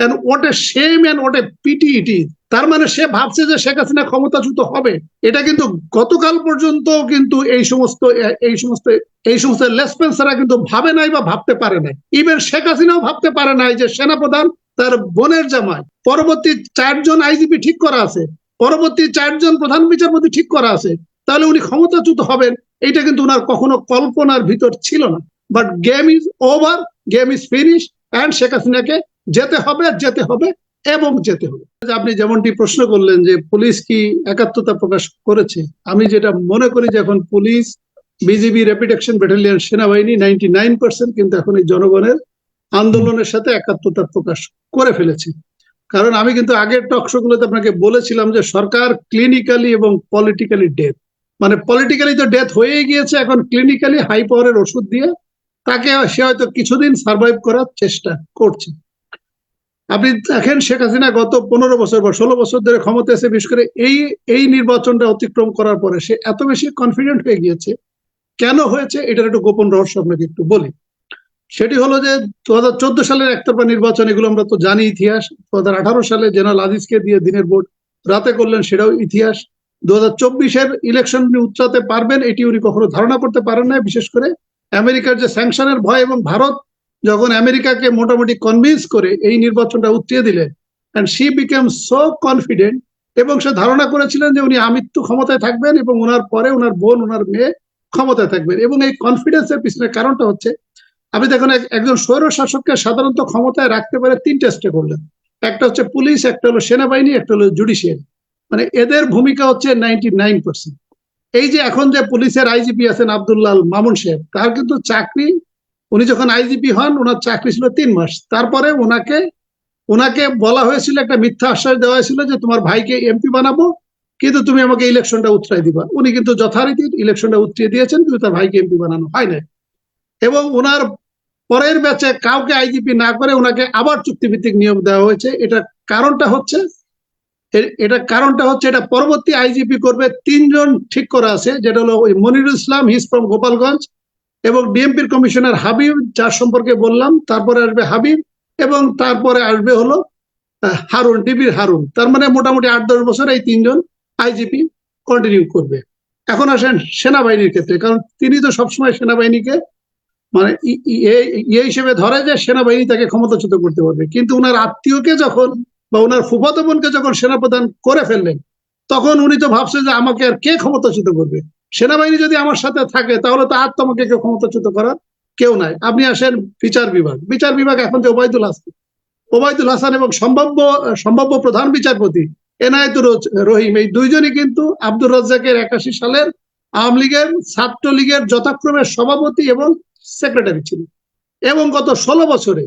and what a shame and what a pity it is. তার মানে সে ভাবছে যে শেখ হাসিনা ক্ষমতাচ্যুত হবে। এটা কিন্তু গতকাল পর্যন্ত কিন্তু এই সমস্ত এই সমস্ত এই সমস্ত লেসপেন্সাররা কিন্তু ভাবে নাই বা ভাবতে পারে নাই। ইভেন শেখ হাসিনাও ভাবতে পারে নাই যে সেনাপ্রধান তার বোনের জামাই। পরবর্তী চারজন আইজিপি ঠিক করা আছে। পরবর্তী চারজন প্রধান বিচারপতি ঠিক করা আছে। তাহলে উনি ক্ষমতাচ্যুত হবেন এটা কিন্তু ওনার কখনো কল্পনার ভিতর ছিল না। But game is over game is finish and Sheikh হাসিনাকে যেতে হবে যেতে হবে এবং যেতে হবে। আপনি যেমনটি প্রশ্ন করলেন যে পুলিশ কি একাত্মতা প্রকাশ করেছে, আমি যেটা মনে করি যে এখন police, BGB rapid action battalion সেনাবাহিনী নাইনটি নাইন পার্সেন্ট কিন্তু এখন এই জনগণের আন্দোলনের সাথে একাত্মতা প্রকাশ করে ফেলেছে। কারণ আমি কিন্তু আগের টকশো গুলোতে আপনাকে বলেছিলাম যে সরকার ক্লিনিক্যালি এবং পলিটিক্যালি ডেথ মানে পলিটিক্যালি তো ডেথ হয়েই গিয়েছে, এখন ক্লিনিক্যালি হাই পাওয়ারের ওষুধ দিয়ে তাকে সে হয়তো কিছুদিন সার্ভাইভ করার চেষ্টা করছে। আপনি দেখেন শেখ হাসিনা গত পনেরো বছর বা ষোলো বছর ধরে ক্ষমতা এসে বিশেষ করে এই এই নির্বাচনটা অতিক্রম করার পরে সে এত বেশি কনফিডেন্ট হয়ে গিয়েছে। কেন হয়েছে? এটার একটু গোপন রহস্য আপনাকে একটু বলি। সেটি হলো যে দু হাজার চোদ্দ সালের একতরফা নির্বাচন, এগুলো আমরা তো জানি ইতিহাস। দু হাজার আঠারো সালে জেনারেল আজিজকে দিয়ে দিনের ভোট রাতে করলেন, সেটাও ইতিহাস। দু হাজার চব্বিশের ইলেকশন উনি উতরাতে পারবেন, এটি উনি কখনো ধারণা করতে পারেন না বিশেষ করে আমেরিকার যে স্যাংশনের ভয় এবং ভারত যখন আমেরিকাকে মোটামুটি কনভিন্স করে এই নির্বাচনটা উত্তিয়ে দিলেন and she became so confident এবং সে ধারণা করেছিলেন যে উনি আমৃত্যু ক্ষমতায় থাকবেন এবং ওনার পরে ওনার বোন ওনার মেয়ে ক্ষমতায় থাকবেন। এবং এই কনফিডেন্সের পিছনে কারণটা হচ্ছে, আপনি দেখুন একজন স্বৈর শাসককে সাধারণত ক্ষমতায় রাখতে পারে তিনটে স্টেক করলেন। একটা হচ্ছে পুলিশ একটা হলো সেনাবাহিনী, একটা হলো জুডিশিয়ারি মানে এদের ভূমিকা হচ্ছে নাইনটি নাইন পার্সেন্ট এই যে এখন যে পুলিশের আইজিপি আছেন আবদুল্লাল মামুন সাহেব, তার কিন্তু চাকরি উনি যখন আইজিপি হন, ওনার চাকরি ছিল তিন মাস। তারপরে ওনাকে ওনাকে বলা হয়েছিল, একটা মিথ্যা আশ্বাস দেওয়া হয়েছিল যে তোমার ভাইকে এমপি বানাবো, কিন্তু তুমি আমাকে ইলেকশনটা উতরাই দিবা। উনি কিন্তু যথারীতি ইলেকশনটা উতরিয়ে দিয়েছেন, কিন্তু তার ভাইকে এমপি বানানো হয় না এবং ওনার পরের ব্যাচে কাউকে আইজিপি না করে ওনাকে আবার চুক্তিভিত্তিক নিয়োগ দেওয়া হয়েছে। এটা কারণটা হচ্ছে এটা কারণটা হচ্ছে, এটা পরবর্তী আইজিপি করবে তিনজন ঠিক করা আছে, যেটা হলো মনিরুল ইসলাম হিস ফ্রম গোপালগঞ্জ এবং ডিএমপির কমিশনার হাবিব, যার সম্পর্কে বললাম, তারপরে আসবে হাবিব এবং তারপরে আসবে হলো হারুন ডিবির হারুন। তার মানে মোটামুটি আট, দশ বছর এই তিনজন আইজিপি কন্টিনিউ করবে। এখন আসেন সেনাবাহিনীর ক্ষেত্রে, কারণ তিনি তো সবসময় সেনাবাহিনীকে মানে ইয়ে হিসেবে ধরে যে সেনাবাহিনী তাকে ক্ষমতাচ্যুত করতে পারবে। কিন্তু ওনার আত্মীয়কে যখন বা ওনার ফুফাতো বোনকে যখন সেনাপ্রধান করে ফেললেন, তখন উনি তো ভাবছে যে আমাকে আর কে ক্ষমতাচ্যুত করবে? সেনাবাহিনী যদি আমার সাথে থাকে, তাহলে তো আর তোমাকে কেউ ক্ষমতাচ্যুত করার কেউ নাই। আপনি আসেন বিচার বিভাগ। বিচার বিভাগ এখন যে ওবায়দুল হাসান ওবায়দুল হাসান এবং সম্ভাব্য সম্ভাব্য প্রধান বিচারপতি এনায়েতুর রহিম, এই দুইজনই কিন্তু আব্দুর রাজ্জাকের একাশি সালের আওয়ামী লীগের ছাত্রলীগের যথাক্রমে সভাপতি এবং সেক্রেটারি ছিল এবং গত ষোলো বছরে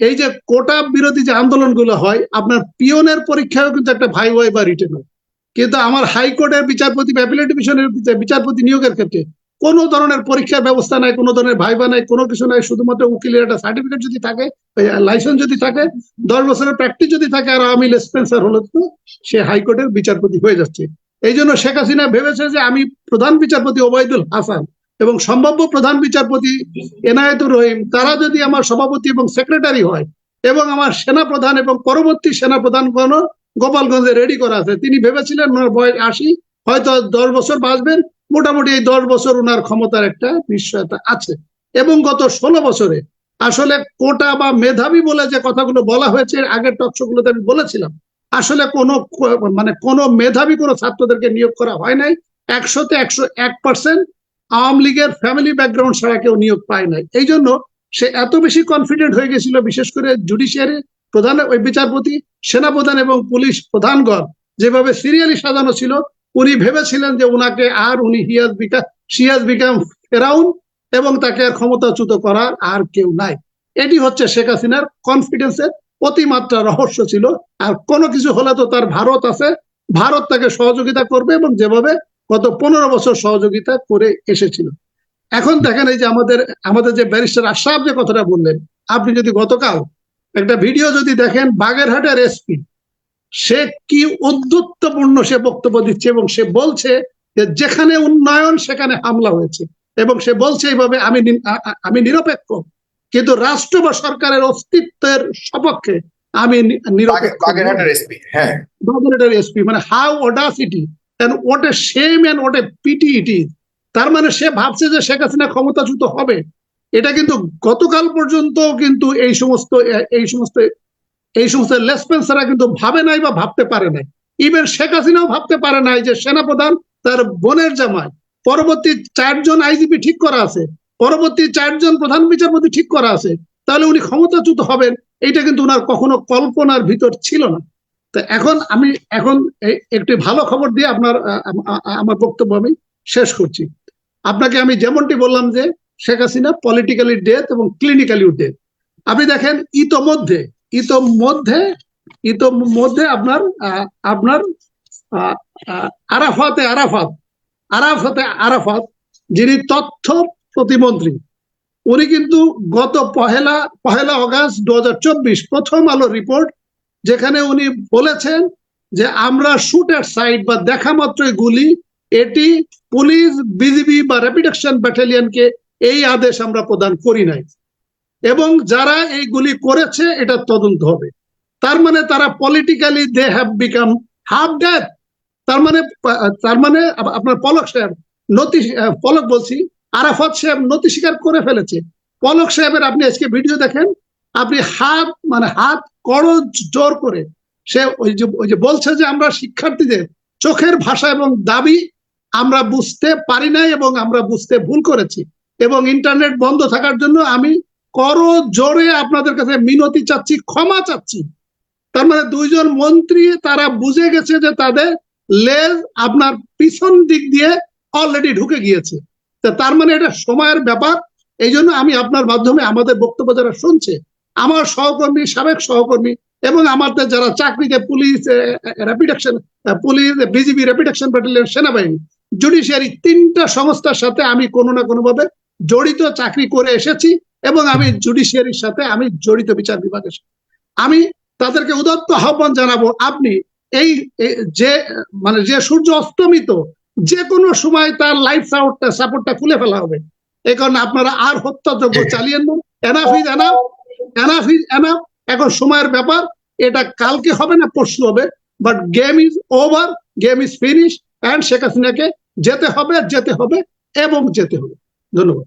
এই যে কোটা বিরোধী যে আন্দোলনগুলো হয়, আপনার পিওনের পরীক্ষায় কিন্তু একটা ভাই ওয়াই বা রিটেন হয়। কিন্তু আমার হাইকোর্টের বিচারপতি অ্যাপিলেট ডিভিশনের বিচারপতি নিয়োগের ক্ষেত্রে কোনো ধরনের পরীক্ষার ব্যবস্থা নাই, কোনো ধরনের ভাইবা নাই, কোনো কিছু নাই, শুধুমাত্র উকিলের একটা সার্টিফিকেট যদি থাকে লাইসেন্স যদি থাকে, দশ বছরের প্র্যাকটিস যদি থাকে, আর আমি লেসপেন্সার হলে তো সে হাইকোর্টের বিচারপতি হয়ে যাচ্ছে। এই জন্য শেখ হাসিনা ভেবেছে যে আমি প্রধান বিচারপতি ওবায়দুল হাসান এবং সম্ভাব্য প্রধান বিচারপতি এনায়েতুর রহিম, তারা যদি আমার সভাপতি এবং সেক্রেটারি হয় এবং আমার সেনা প্রধান এবং পরবর্তী সেনা প্রধান কোন গোপালগঞ্জে রেডি করা আছে। তিনি ভেবেছিলেন ওনার বয়স আশি, হয়তো দশ বছর বাঁচবেন। মোটামুটি এই দশ বছর ওনার ক্ষমতার একটা নিশ্চয়তা আছে। এবং গত ষোলো বছরে, আসলে কোটা বা মেধাবী বলে যে কথাগুলো বলা হয়েছে আগের টকশোগুলোতে আমি বলেছিলাম, আসলে কোনো মানে কোনো মেধাবী কোনো ছাত্রদেরকে নিয়োগ করা হয় নাই। একশোতে একশো এক পার্সেন্ট আওয়ামী লীগের ফ্যামিলি ব্যাকগ্রাউন্ড ছাড়া কেউ নিয়োগ পায় নাই। এই জন্য সে এত বেশি কনফিডেন্ট হয়ে গেছিল, বিশেষ করে জুডিশিয়ারি প্রধান ওই বিচারপতি, সেনাপ্রধান এবং পুলিশ প্রধানগণ যেভাবে সিরিয়ালি সাজানো ছিল, উনি ভেবেছিলেন যে উনাকে আর উনি হিয়াজ বিকা সিয়াজ বিকাম ফেরাউন এবং তাকে আর ক্ষমতাচ্যুত করার আর কেউ নাই। এটি হচ্ছে শেখ হাসিনার কনফিডেন্সের অতিমাত্রা রহস্য ছিল। আর কোনো কিছু হলে তো তার ভারত আছে। ভারত তাকে সহযোগিতা করবে এবং যেভাবে গত পনেরো বছর সহযোগিতা করে এসেছিল। এখন দেখেন এই যে আমাদের আমাদের যে ব্যারিস্টার আশরাফ যে কথাটা বললেন, আপনি যদি গতকাল একটা ভিডিও যদি দেখেন বাগেরহাটের এসপি সে কি উদ্ধত্তপূর্ণ সে বক্তব্য দিচ্ছে এবং সে বলছে যে যেখানে উন্নয়ন সেখানে হামলা হয়েছে। এবং সে বলছে এইভাবে আমি আমি নিরপেক্ষ। কিন্তু রাষ্ট্র বা সরকারের অস্তিত্বের সপক্ষে আমি বাগেরহাটের এসপি হ্যাঁ। মানে how audacity a shame and what pity it is তার মানে সে ভাবছে যে শেখ হাসিনা ক্ষমতাচ্যুত হবে। এটা কিন্তু গতকাল পর্যন্ত কিন্তু এই সমস্ত এই সমস্ত এই সমস্ত লেসপেন্সাররা কিন্তু ভাবে নাই বা ভাবতে পারে নাই। ইভেন শেখ হাসিনাও ভাবতে পারে নাই যে সেনাপ্রধান তার বোনের জামাই। পরবর্তী চারজন আইজিপি ঠিক করা আছে। পরবর্তী চারজন প্রধান বিচারপতি ঠিক করা আছে। তাহলে উনি ক্ষমতাচ্যুত হবেন, এইটা কিন্তু ওনার কখনো কল্পনার ভিতর ছিল না। তো এখন আমি, এখন একটি ভালো খবর দিয়ে আপনার আমার বক্তব্য আমি শেষ করছি। আপনাকে আমি যেমনটি বললাম যে শেখ হাসিনা পলিটিক্যালি ডেথ এবং ক্লিনিক্যালি ডেথ আপনি দেখেন, ইতোমধ্যে ইতোমধ্যে ইতোমধ্যে আপনার আপনার আরাফাতে আরাফাত আরাফাতে আরাফাত, যিনি তথ্য প্রতিমন্ত্রী, উনি কিন্তু গত পহেলা পহেলা অগাস্ট দু হাজার চব্বিশ প্রথম আলো রিপোর্ট যেখানে উনি বলেছেন যে আমরা শুটের সাইড বা দেখা মাত্রই গুলি, এটি পুলিশ, বিজিবি বা র্যাপিড অ্যাকশন ব্যাটালিয়নকে এই আদেশ আমরা প্রদান করি নাই। এবং যারা এইগুলি করেছে, এটা তদন্ত হবে। তার মানে তারা politically they have become half death তার মানে তার মানে আপনার পলক সাহেব নতি, পলক বলছি, আরাফাত সাহেব নতি স্বীকার করে ফেলেছে। পলক সাহেবের আপনি আজকে ভিডিও দেখেন, আপনি হাত মানে হাত করজ জোর করে, সে ওই যে ওই যে বলছে যে আমরা শিক্ষার্থীদের চোখের ভাষা এবং দাবি আমরা বুঝতে পারি নাই এবং আমরা বুঝতে ভুল করেছি। এবং ইন্টারনেট বন্ধ থাকার জন্য আমি করো জোরে আপনাদের কাছে মিনতি চাচ্ছি, ক্ষমা চাচ্ছি। তার মানে দুইজন মন্ত্রী তারা বুঝে গেছে যে তাদের লেজ আপনার পিছন দিক দিয়ে অলরেডি ঢুকে গিয়েছে। তার মানে এটা সময়ের ব্যাপার এই জন্য আমি আপনার মাধ্যমে আমাদের বক্তব্য যারা শুনছে, আমার সহকর্মী, সাবেক সহকর্মী এবং আমাদের যারা চাকরিতে police rapid action police BGB rapid action battalion সেনাবাহিনী জুডিশিয়ারি তিনটা সংস্থার সাথে আমি কোনো না কোনো ভাবে জড়িত চাকরি করে এসেছি এবং আমি জুডিশিয়ারির সাথে আমি জড়িত বিচার বিভাগের সাথে। আমি তাদেরকে উদত্ত আহ্বান জানাব আপনি এই যে মানে যে সূর্য অস্তমিত যে কোনো সময় তার লাইফ সাপোর্টটা সাপোর্টটা খুলে ফেলা হবে। এই কারণে আপনারা আর হত্যাযজ্ঞ চালিয়ে নেন enough is enough enough is enough এখন সময়ের ব্যাপার এটা কালকে হবে না পরশু হবে। But game is over game is finish and Sheikh হাসিনাকে যেতে হবে যেতে হবে এবং যেতে হবে। ধন্যবাদ।